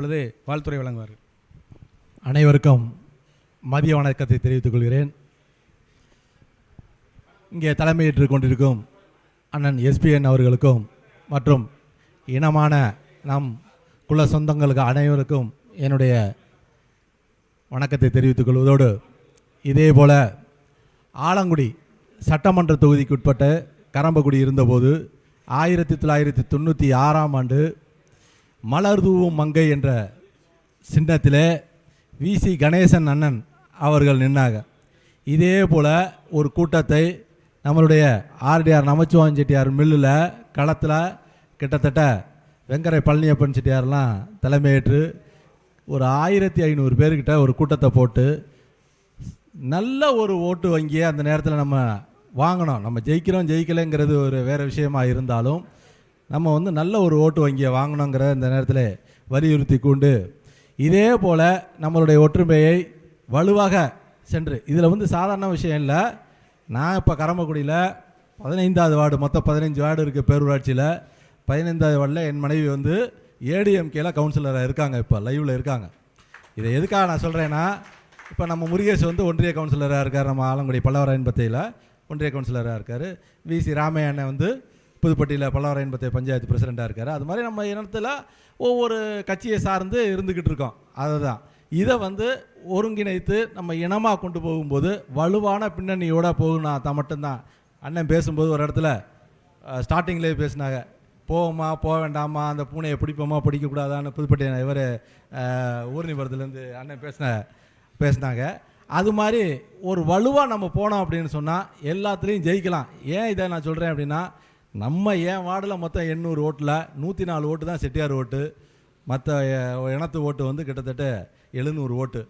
இப்பொழுது வாழ்த்துறை வழங்குவார் அனைவருக்கும் மதிய வணக்கத்தை தெரிவித்துக் கொள்கிறேன். இங்கே தலைமையேற்றுக் கொண்டிருக்கும் அண்ணன் எஸ்பிஎன் அவர்களுக்கும் மற்றும் இனமான நம் குல சொந்தங்களுக்கு அனைவருக்கும் என்னுடைய வணக்கத்தை தெரிவித்துக் கொள்வதோடு இதே போல ஆலங்குடி சட்டமன்ற தொகுதிக்கு உட்பட்ட கரம்பக்குடி இருந்தபோது ஆயிரத்தி தொள்ளாயிரத்தி தொண்ணூற்றி ஆறாம் ஆண்டு மலர்தூவும் மங்கை என்ற சின்னத்தில் விசி கணேசன் அண்ணன் அவர்கள் நின்னாங்க. இதே போல் ஒரு கூட்டத்தை நம்மளுடைய ஆர்டிஆர் நமச்சிவாயன் செட்டியார் மில்லில் களத்தில் கிட்டத்தட்ட வெங்கரை பழனியப்பன் செட்டியார்லாம் தலைமையேற்று ஒரு ஆயிரத்தி ஐநூறு பேர்கிட்ட ஒரு கூட்டத்தை போட்டு நல்ல ஒரு ஓட்டு வங்கியை அந்த நேரத்தில் நம்ம வாங்கணும் நம்ம ஜெயிக்கிறோம் ஜெயிக்கலைங்கிறது ஒரு வேறு விஷயமாக இருந்தாலும் நம்ம வந்து நல்ல ஒரு ஓட்டு வங்கியை வாங்கணுங்கிற இந்த நேரத்தில் வலியுறுத்தி கொண்டு இதே போல் நம்மளுடைய ஒற்றுமையை வலுவாக சென்று இதில் வந்து சாதாரண விஷயம் இல்லை. நான் இப்போ கரம்பக்குடியில் பதினைந்தாவது வார்டு மொத்தம் பதினைஞ்சு வார்டு இருக்குது பேரூராட்சியில். பதினைந்தாவது வார்டில் என் மனைவி வந்து ஏடிஎம்கேல கவுன்சிலராக இருக்காங்க இப்போ லைவில் இருக்காங்க. இதை எதுக்காக நான் சொல்கிறேன்னா இப்போ நம்ம முருகேஷ் வந்து ஒன்றிய கவுன்சிலராக இருக்கார் நம்ம ஆலங்குடி பல்லவராயன்பத்தையில் ஒன்றிய கவுன்சிலராக இருக்கார். விசி ராமையா வந்து புதுப்பட்டியில் பல்லவராயன்பத்தை பஞ்சாயத்து பிரசிடெண்ட்டாக இருக்கார். அது மாதிரி நம்ம இனத்தில் ஒவ்வொரு கட்சியை சார்ந்து இருந்துக்கிட்டு இருக்கோம். அதுதான். இதை வந்து ஒருங்கிணைத்து நம்ம இனமாக கொண்டு போகும்போது வலுவான பின்னணியோட போகணும் தான் மட்டும்தான். அண்ணன் பேசும்போது ஒரு இடத்துல ஸ்டார்டிங்லேயே பேசினாங்க. போவோமா போக வேண்டாமா அந்த பூனையை பிடிப்போமா பிடிக்கக்கூடாதான்னு புதுப்பட்டி இவர் ஊர்னிபுரத்துலேருந்து அண்ணன் பேசின பேசினாங்க. அது மாதிரி ஒரு வலுவாக நம்ம போனோம் அப்படின்னு சொன்னால் எல்லாத்துலேயும் ஜெயிக்கலாம். ஏன் இதை நான் சொல்கிறேன் அப்படின்னா நம்ம ஏன் வார்டில் மொத்தம் எண்ணூறு ஓட்டில் நூற்றி நாலு ஓட்டு தான் செட்டியார் ஓட்டு மற்ற இனத்து ஓட்டு வந்து கிட்டத்தட்ட எழுநூறு ஓட்டு.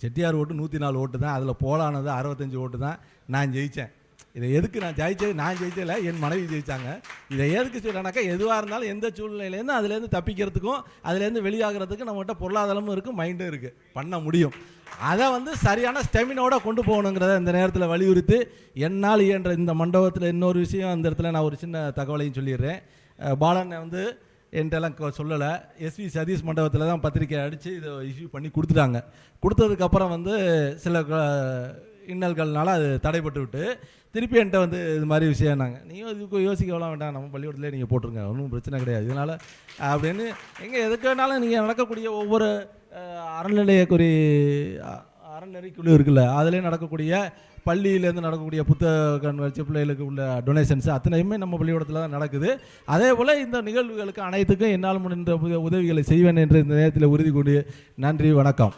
செட்டியார் ஓட்டு நூற்றி நாலு ஓட்டு தான் அதில் போலானது அறுபத்தஞ்சி ஓட்டு தான் நான் ஜெயித்தேன் இதை எதுக்கு நான் ஜெயிச்சது நான் ஜெயிச்சதில்ல என் மனைவி ஜெயித்தாங்க இதை எதுக்கு சொல்கிறேனாக்கா எதுவாக இருந்தாலும் எந்த சூழ்நிலையிலேருந்து அதுலேருந்து தப்பிக்கிறதுக்கும் அதுலேருந்து வெளியாகிறதுக்கும் நம்மகிட்ட பொருளாதாரமும் இருக்குது மைண்டும் இருக்குது பண்ண முடியும். அதை வந்து சரியான ஸ்டெமினோட கொண்டு போகணுங்கிறத இந்த நேரத்தில் வலியுறுத்தி என்னால் இயன்ற இந்த மண்டபத்தில் இன்னொரு விஷயம் அந்த இடத்துல நான் ஒரு சின்ன தகவலையும் சொல்லிடுறேன். அஹ் பாலன் வந்து என்கிட்டலாம் கொ- சொல்லலை. எஸ்வி சதீஷ் மண்டபத்தில் தான் பத்திரிக்கை அடித்து இதை இஷ்யூ பண்ணி கொடுத்துட்டாங்க. கொடுத்ததுக்கப்புறம் வந்து சில இன்னல்கள்னால அது தடைப்பட்டு விட்டு திருப்பி என்கிட்ட வந்து இது மாதிரி விஷயம் நாங்கள் நீங்கள் இதுக்கு யோசிக்கலாம் வேண்டாம் நம்ம பள்ளிக்கூடத்துலேயே நீங்கள் போட்டுருங்க ஒன்றும் பிரச்சனை கிடையாது. இதனால் அப்படின்னு எங்கே எதுக்கு வேணாலும் நீங்கள் நடக்கக்கூடிய ஒவ்வொரு அறநிலையக்குறி அ- இருக்குல்ல அதுலேயே நடக்கக்கூடிய பள்ளியிலேருந்து நடக்கக்கூடிய புத்தக கண்காட்சி பிள்ளைகளுக்கு உள்ள டொனேஷன்ஸ் அத்தனையுமே நம்ம பள்ளிக்கூடத்தில் தான் நடக்குது. அதே போல் இந்த நிகழ்வுகளுக்கு அனைத்துக்கும் என்னால் முடிந்த உத- உதவிகளை செய்வேன் என்று இந்த நேரத்தில் உறுதி கொண்டு நன்றி வணக்கம்.